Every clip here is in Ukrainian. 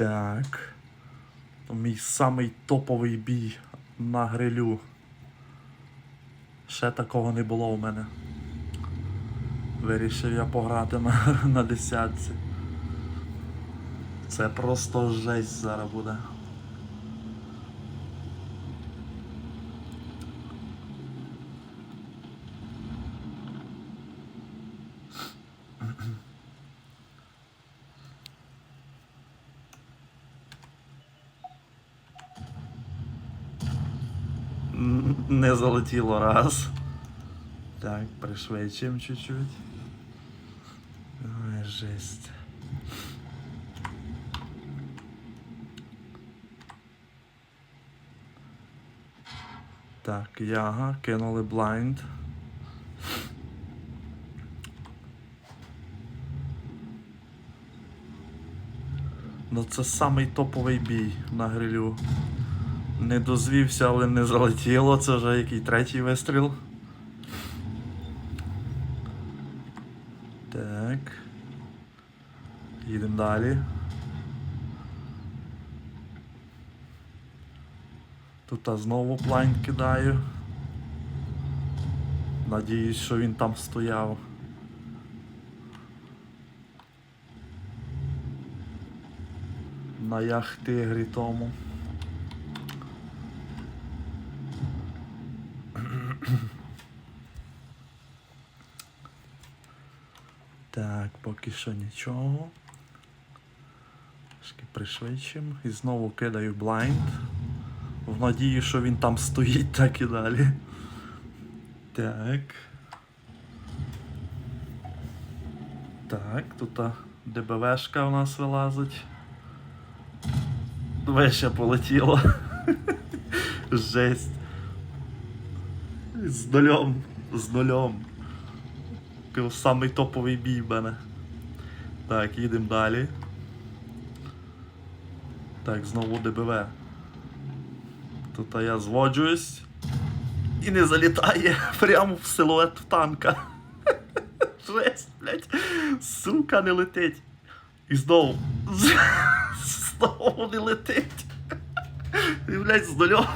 Так. Мій самий топовий бій на грилю. Ще такого не було у мене. Вирішив я пограти на, на десятці. Це просто жесть зараз буде. Не залетіло раз. Так, пришвидшим чуть-чуть. Ой, жесть. Так, яга, кинули блайнд. Ну це самий топовий бій на грилю. Не дозвівся, але не залетіло. Це вже який третій вистріл. Так. Їдемо далі. Тут я знову плайн кидаю. Надіюсь, що він там стояв. На яхтигрі тому. Так, поки що нічого. Трошки пришвидшим. І знову кидаю блайнд. В надії, що він там стоїть, так і далі. Так. Так, тут ДБВшка у нас вилазить. Вище полетіло. Жесть. З нульом. З нульом. Такий Самий топовий бій в мене. Так, їдемо далі. Так, знову ДБВ. Тут я зводжуюсь і не залітає прямо в силует танка. Жесть, блядь. Сука, не летить. І знову. Знову не летить. І, блядь, з нульом.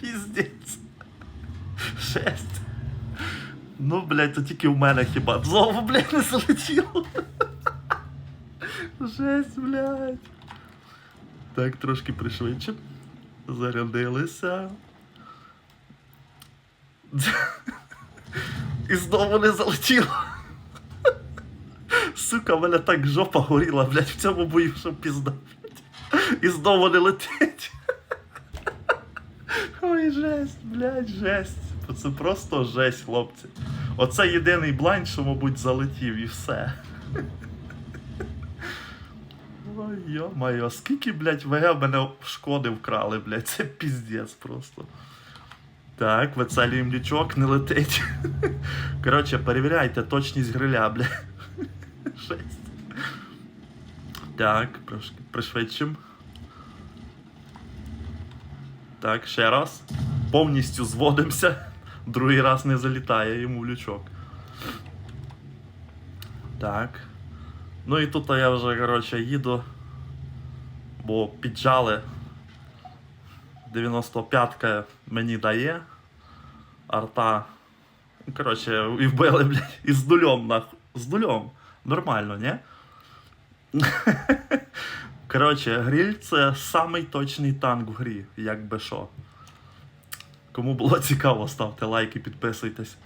Піздець. Жесть. Ну, блядь, то тільки в мене хіба. Знову, блядь, не залетіло. Жесть, блядь. Так, трошки пришвидше. Зарядилися. І знову не залетіло. Сука, в мене так жопа горіла, блядь, в цьому бою, що пізда. блядь. І знову не летить. Ой, жесть, блядь, жесть. Це просто жесть, хлопці. Оце єдиний блайнд, що, мабуть, залетів і все. Ой, йо-моє, скільки, блядь, ВГ мене шкоди вкрали, блядь, це піздець просто. Так, вицелюємо лічок, не летить. Коротше, перевіряйте точність гриля, бля. Жесть. Так, пришвидшим. Так, ще раз. Повністю зводимося. Другий раз не залітає йому в лючок. Так. Ну і тут я вже, коротше, їду. Бо піджали. 95-ка мені дає. Арта. Ну, Коротше, і вбили, блядь, і з нульом нахуй. З нульом. Нормально, ні? Коротше, гриль це самий точний танк в грі, як би що. Кому було цікаво, ставте лайки, підписуйтесь.